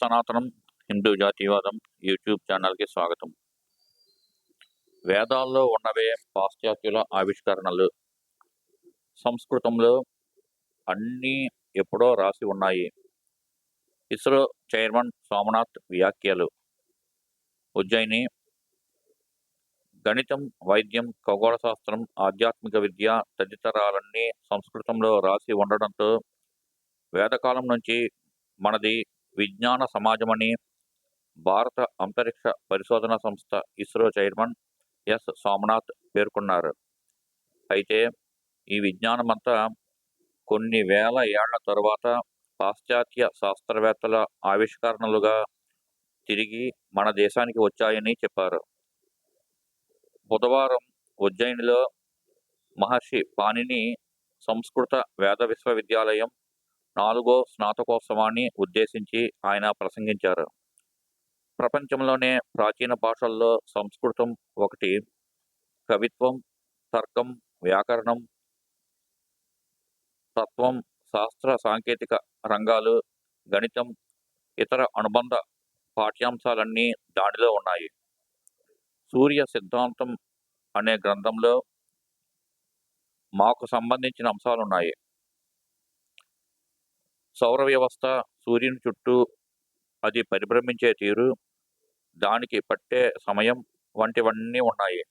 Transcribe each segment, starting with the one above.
సనాతనం హిందూ జాతీయవాదం యూట్యూబ్ ఛానల్కి స్వాగతం. వేదాల్లో ఉన్నవే పాశ్చాత్యుల ఆవిష్కరణలు. సంస్కృతంలో అన్నీ ఎప్పుడో రాసి ఉన్నాయి. ఇస్రో చైర్మన్ సోమనాథ్ వ్యాఖ్యలు. ఉజ్జయిని గణితం వైద్యం ఖగోళ శాస్త్రం ఆధ్యాత్మిక విద్య తదితరాలన్నీ సంస్కృతంలో రాసి ఉండడంతో వేదకాలం నుంచి మనది విజ్ఞాన సమాజమని భారత అంతరిక్ష పరిశోధన సంస్థ ఇస్రో చైర్మన్ ఎస్. సోమనాథ్ పేర్కొన్నారు. అయితే ఈ విజ్ఞానమంతా కొన్ని వేల ఏళ్ళ తరువాత పాశ్చాత్య శాస్త్రవేత్తల ఆవిష్కరణలుగా తిరిగి మన దేశానికి వచ్చాయని చెప్పారు. బుధవారం ఉజ్జయినిలో మహర్షి పాణిని సంస్కృత వేద విశ్వవిద్యాలయం నాలుగో స్నాతకోత్సవాన్ని ఉద్దేశించి ఆయన ప్రసంగించారు. ప్రపంచంలోనే ప్రాచీన భాషల్లో సంస్కృతం ఒకటి. కవిత్వం తర్కం వ్యాకరణం తత్వం శాస్త్ర సాంకేతిక రంగాలు గణితం ఇతర అనుబంధ పాఠ్యాంశాలన్నీ దానిలో ఉన్నాయి. సూర్య సిద్ధాంతం అనే గ్రంథంలో మాకు సంబంధించిన అంశాలు ఉన్నాయి సౌర వ్యవస్థ సూర్యుని చుట్టూ అది పరిభ్రమించే తీరు దానికి పట్టే సమయం వంటివన్నీ ఉన్నాయి.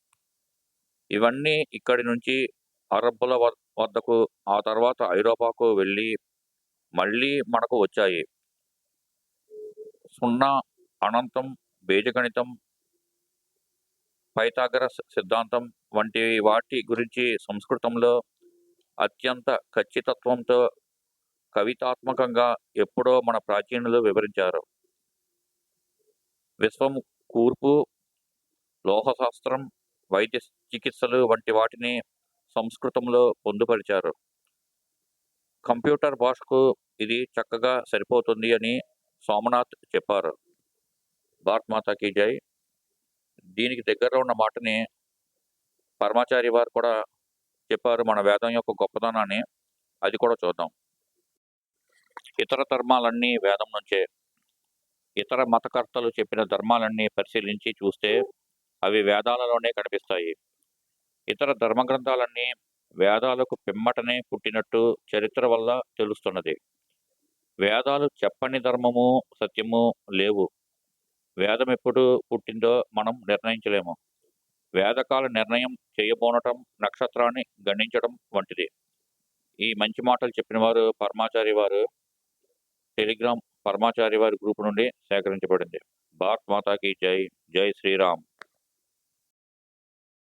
ఇవన్నీ ఇక్కడి నుంచి అరబ్బుల వద్దకు ఆ తర్వాత ఐరోపాకు వెళ్ళి మళ్ళీ మనకు వచ్చాయి. సున్నా అనంతం బీజగణితం పైథాగరస్ సిద్ధాంతం వంటి వాటి గురించి సంస్కృతంలో అత్యంత ఖచ్చితత్వంతో కవితాత్మకంగా ఎప్పుడో మన ప్రాచీనులు వివరించారు. విశ్వం కూర్పు లోహశాస్త్రం వైద్య చికిత్సలు వంటి వాటిని సంస్కృతంలో పొందుపరిచారు. కంప్యూటర్ భాషకు ఇది చక్కగా సరిపోతుంది అని సోమనాథ్ చెప్పారు. భారత్ మాతాకి జై. దీనికి దగ్గరలో ఉన్న మాటని పరమాచారి వారు కూడా చెప్పారు మన వేదం యొక్క గొప్పదనాన్ని అది కూడా చూద్దాం. ఇతర ధర్మాలన్నీ వేదం నుంచే ఇతర మతకర్తలు చెప్పిన ధర్మాలన్నీ పరిశీలించి చూస్తే అవి వేదాలలోనే కనిపిస్తాయి. ఇతర ధర్మ గ్రంథాలన్నీ వేదాలకు పిమ్మటనే పుట్టినట్టు చరిత్ర వల్ల తెలుస్తున్నది. వేదాలు చెప్పని ధర్మము సత్యము లేవు. వేదం ఎప్పుడు పుట్టిందో మనం నిర్ణయించలేము. వేదకాల నిర్ణయం చేయబోనటం నక్షత్రాన్ని గణించడం వంటిది. ఈ మంచి మాటలు చెప్పిన వారు పరమాచారి వారు టెలిగ్రామ్ పరమాచారి వారి గ్రూప్ నుండి సేకరించబడింది. భారత్ మాతాకి జై జై శ్రీరామ్.